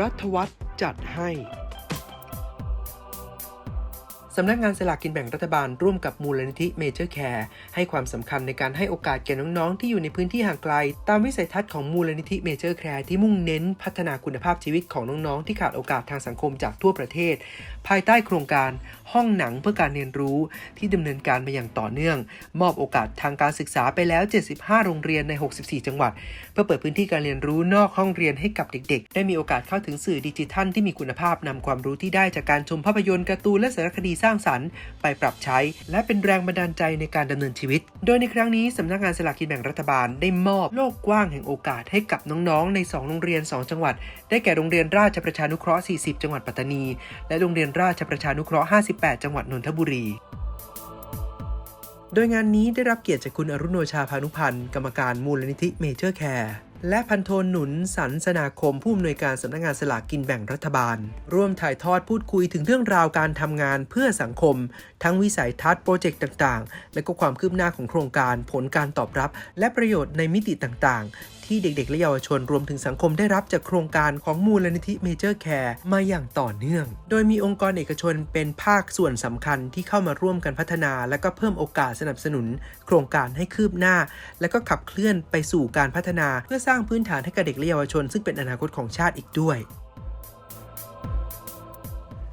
รัฐวัฒน์จัดให้ สำนักงานสลากกินแบ่งรัฐบาลร่วมกับมูลนิธิเมเจอร์แคร์ให้ความสำคัญในการให้โอกาสแก่น้องๆ ที่อยู่ในพื้นที่ห่างไกล ตามวิสัยทัศน์ของมูลนิธิเมเจอร์แคร์ที่มุ่งเน้นพัฒนาคุณภาพชีวิตของน้องๆ ที่ขาดโอกาสทางสังคมจากทั่วประเทศ ภายใต้โครงการห้องหนังเพื่อการเรียนรู้ที่ดำเนินการมาอย่างต่อเนื่อง มอบโอกาสทางการศึกษาไปแล้ว 75 โรงเรียนใน 64 จังหวัด เพื่อเปิดพื้นที่การเรียนรู้นอกห้องเรียนให้กับเด็ก ๆ ได้มีโอกาสเข้าถึงสื่อดิจิทัลที่มีคุณภาพนำความรู้ที่ได้จากการชมภาพยนตร์การ์ตูนและสารคดีสร้างสรรค์ ไปปรับใช้ และเป็นแรงบันดาลใจในการดำเนินชีวิต โดยในครั้งนี้สำนักงานสลากกินแบ่งรัฐบาลได้มอบโลกกว้างแห่งโอกาสให้กับน้องๆ ใน 2 โรงเรียน 2 จังหวัด ได้แก่โรงเรียนราชประชานุเคราะห์ 40 จังหวัดปัตตานี และโรงเรียนราชประชานุเคราะห์ 58 จังหวัดนนทบุรีโดยงานนี้ได้รับเกียรติจากคุณอรุณโนชาพานุพันธ์ กรรมการมูลนิธิเมเจอร์แคร์ และพันโทหนุนสันสนาคมผู้อำนวยการสำนักงานสลากกินแบ่งรัฐบาล ร่วมถ่ายทอดพูดคุยถึงเรื่องราวการทำงานเพื่อสังคม ทั้งวิสัยทัศน์โปรเจกต์ต่าง ๆ และก็ความคืบหน้าของโครงการผลการตอบรับ และประโยชน์ในมิติต่าง ๆ ที่เด็กๆ และเยาวชนรวมถึงสังคมได้รับจากโครงการของมูลนิธิเมเจอร์แคร์มาอย่างต่อเนื่อง โดยมีองค์กรเอกชนเป็นภาคส่วนสำคัญที่เข้ามาร่วมกันพัฒนา และก็เพิ่มโอกาสสนับสนุน โครงการให้คืบหน้า และก็ขับเคลื่อนไปสู่การพัฒนา เพื่อสร้างพื้นฐานให้กับเด็กและเยาวชน ซึ่งเป็นอนาคตของชาติอีกด้วย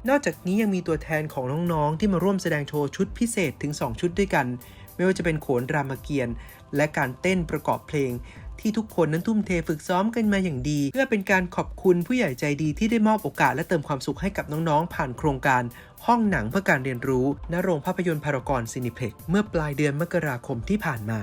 นอกจากนี้ยังมีตัวแทนของน้องๆ ที่มาร่วมแสดงโชว์ชุดพิเศษถึง 2 ชุดด้วยกัน ไม่ว่าจะเป็นโขนรามเกียรติ์และการเต้นประกอบเพลง ที่ทุกคนนั้นทุ่มเทฝึกซ้อมกันมาอย่างดี เพื่อเป็นการขอบคุณผู้ใหญ่ใจดีที่ได้มอบโอกาสและเติมความสุขให้กับน้องๆ ผ่านโครงการห้องหนังเพื่อการเรียนรู้ณโรงภาพยนตร์พารากอนซินิเพ็กเมื่อปลายเดือนมกราคมที่ผ่านมา